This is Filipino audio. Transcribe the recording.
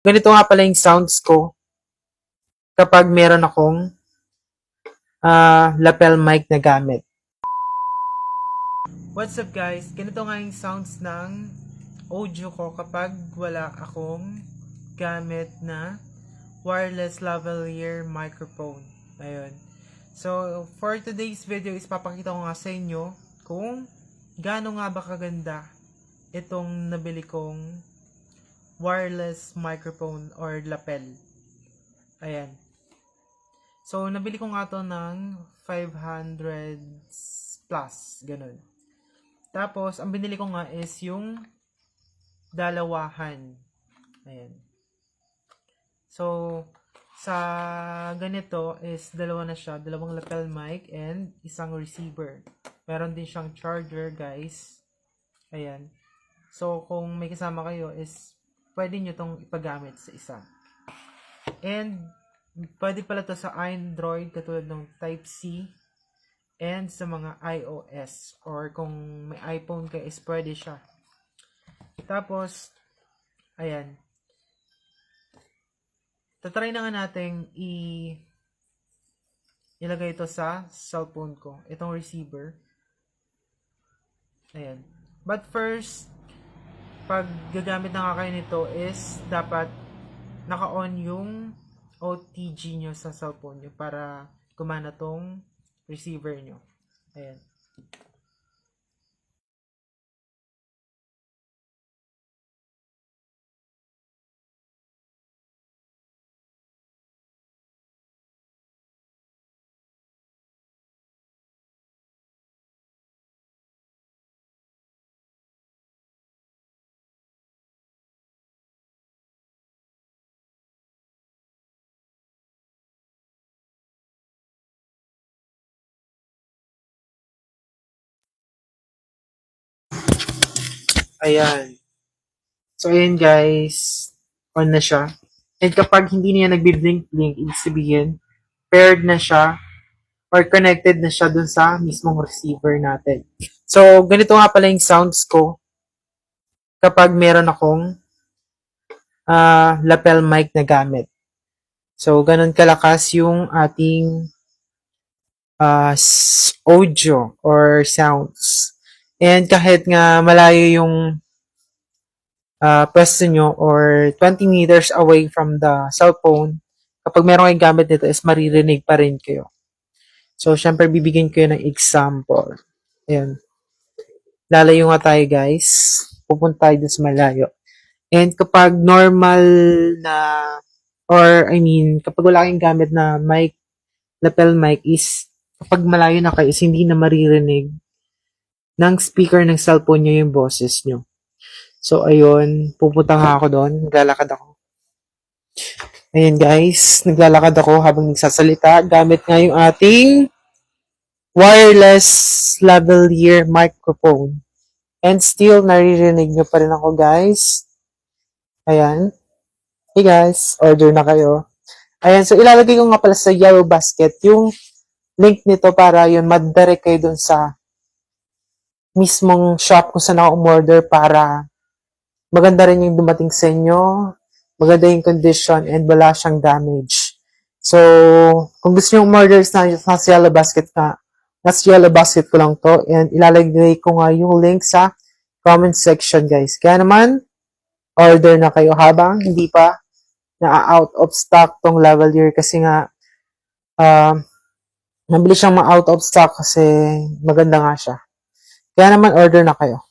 ganito nga pala yung sounds ko kapag meron akong ah, lapel mic na gamit. What's up guys? Ganito nga yung sounds ng audio ko kapag wala akong gamit na wireless lavalier microphone. Ayun. So, for today's video is papakita ko nga sa inyo kung gaano nga ba kaganda itong nabili kong wireless microphone or lapel. Ayan. So, nabili ko nga to ng 500 plus, ganun. Tapos, ang binili ko nga is yung dalawahan. Ayan. So, sa ganito is dalawa na siya, dalawang lapel mic and isang receiver. Meron din siyang charger, guys. Ayan. So, kung may kasama kayo is pwede nyo tong ipagamit sa isa. And, pwede pala to sa Android katulad ng Type-C and sa mga iOS or kung may iPhone ka is pwede siya. Tapos, ayan. Tatry na nga natin i ilagay ito sa cellphone ko. Itong receiver. Ayan. But first, pag gagamit nga kayo nito is dapat naka-on yung OTG nyo sa cellphone nyo para gumana tong receiver nyo. Ayan. Ayan. So, ayan guys. On na siya. And kapag hindi niya nagbi-blink-blink, ibig sabihin, paired na siya or connected na siya dun sa mismong receiver natin. So, ganito nga pala yung sounds ko kapag meron akong ah, lapel mic na gamit. So, ganun kalakas yung ating s- audio or sounds. And kahit nga malayo yung uh, pwesto nyo or 20 meters away from the cellphone, kapag meron kayong gamit nito is maririnig pa rin kayo. So, syempre, bibigyan ko ng example. Ayan. Lalayo nga tayo, guys. Pupunta tayo sa malayo. And kapag normal na, or I mean, kapag wala kayong gamit na mic, lapel mic is, kapag malayo na kayo is hindi na maririnig ng speaker ng cellphone nyo yung boses nyo. So, ayun, pupunta nga ako doon, naglalakad ako. Ayun guys, naglalakad ako habang nagsasalita gamit nga yung ating wireless lavalier microphone. And still, naririnig nyo pa rin ako guys. Ayan. Hey guys, order na kayo. Ayan, so ilalagay ko nga pala sa yellow basket yung link nito para yun, madirect kayo dun sa mismong shop kung saan ako umorder para maganda rin yung dumating sa inyo, maganda yung condition, and wala siyang damage. So, kung gusto nyo umorder sa, sa yellow basket ka, nasa yellow basket ko lang to, and ilalagay ko nga yung link sa comment section, guys. Kaya naman, order na kayo habang hindi pa na-out of stock tong lavalier kasi nga, uh, nabili siyang ma-out of stock kasi maganda nga siya. Kaya naman, order na kayo.